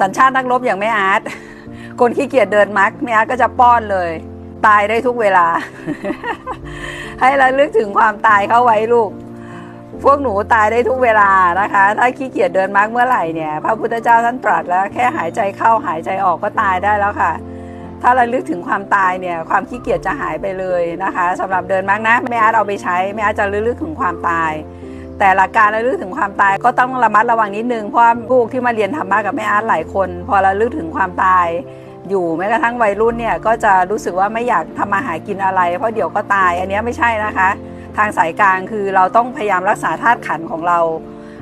สัญชาตินักรบอย่างแม่อาร์ตคนขี้เกียจเดินมักแม่อาร์ตก็จะป้อนเลย ตายได้ทุกเวลา ให้ระลึกถึงความตายเข้าไว้ลูก พวกหนูตายได้ทุกเวลานะคะ ถ้าขี้เกียจเดินมักเมื่อไหร่เนี่ย พระพุทธเจ้าท่านตรัสแล้ว แค่หายใจเข้าหายใจออกก็ตายได้แล้วค่ะ ถ้าระลึกถึงความตายเนี่ย ความขี้เกียจจะหายไปเลยนะคะสำหรับเดินมักนะแม่อาร์ตเอาไปใช้แม่อาร์ตจะระลึกถึงความตาย แต่หลักการระลึกถึงความตายก็ต้องระมัดระวังนิดนึงเพราะว่าพวกที่มาเรียนธรรมะกับแม่อาร์ตหลายคน พอระลึกถึงความตาย อยู่แม้กระทั่งวัยรุ่นเนี่ยก็จะรู้สึกว่าไม่อยากทำมาหากินอะไร เพราะเดี๋ยวก็ตายอันนี้ไม่ใช่นะคะ ทางสายกลางคือเราต้องพยายามรักษาธาตุขันของเรา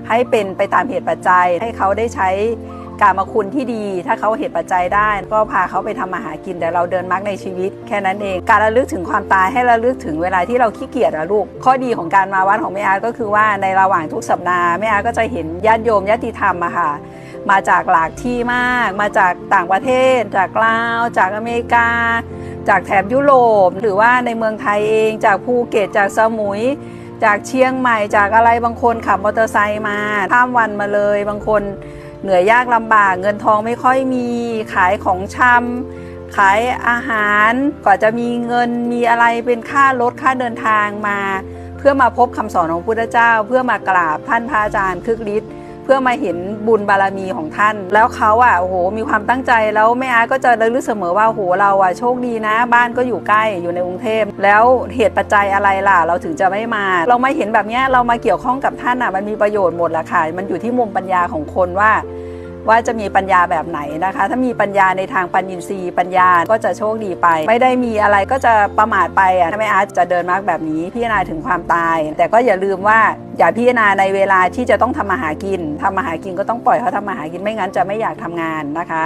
ให้เป็นไปตามเหตุปัจจัยให้เขาได้ใช้ การมาคุณที่ดี ถ้าเขาเหตุปัจจัยได้ ก็พาเขาไปทำมาหากินแต่เราเดินมักในชีวิต แค่นั้นเอง การระลึกถึงความตายให้ระลึกถึงเวลาที่เราขี้เกียจอะลูก ข้อดีของการมาวัดของแม่อาร์ก็คือว่าในระหว่างทุกสัปดาห์แม่อาร์ก็จะเห็นญาติโยมญาติธรรมอะค่ะมาจากหลากที่มาก มาจากต่างประเทศ จากลาว จากอเมริกา จากแถบยุโรป หรือว่าในเมืองไทยเอง จากภูเก็ต จากสมุย จากเชียงใหม่ จากอะไรบางคนขับมอเตอร์ไซค์มาข้ามวันมาเลย บางคน เหนื่อยยากลำบากเงินทองไม่ค่อยมีขายของชำขายอาหารกว่าจะมีเงินมีอะไรเป็นค่ารถค่าเดินทางมา เพื่อมาพบคำสอนของพุทธเจ้า เพื่อมากราบท่านพระอาจารย์คึกฤทธิ์ เพื่อมาเห็นบุญบารมีของท่าน แล้วเขาอะโอ้โหมีความตั้งใจแล้วแม่อาร์ตก็จะระลึกเสมอว่าโอ้โหเราอะโชคดีนะ บ้านก็อยู่ใกล้อยู่ในกรุงเทพแล้วเหตุปัจจัยอะไรล่ะ เราถึงจะไม่มา เรามาเห็นแบบเนี้ยเรามาเกี่ยวข้องกับท่านอะมันมีประโยชน์หมดละค่ะมันอยู่ที่มุมปัญญาของคนว่า ว่าจะมีปัญญาแบบไหนนะคะ ถ้ามีปัญญาในทางปัญญินทรีย์ปัญญาก็จะโชคดีไป ไม่ได้มีอะไรก็จะประมาทไปอะถ้าไม่อาร์ตจะเดินมากแบบนี้พิจารณาถึงความตาย แต่ก็อย่าลืมว่าอย่าพิจารณาในเวลาที่จะต้องทำมาหากินทำมาหากินก็ต้องปล่อยเขาทำมาหากินไม่งั้นจะไม่อยากทำงานนะคะ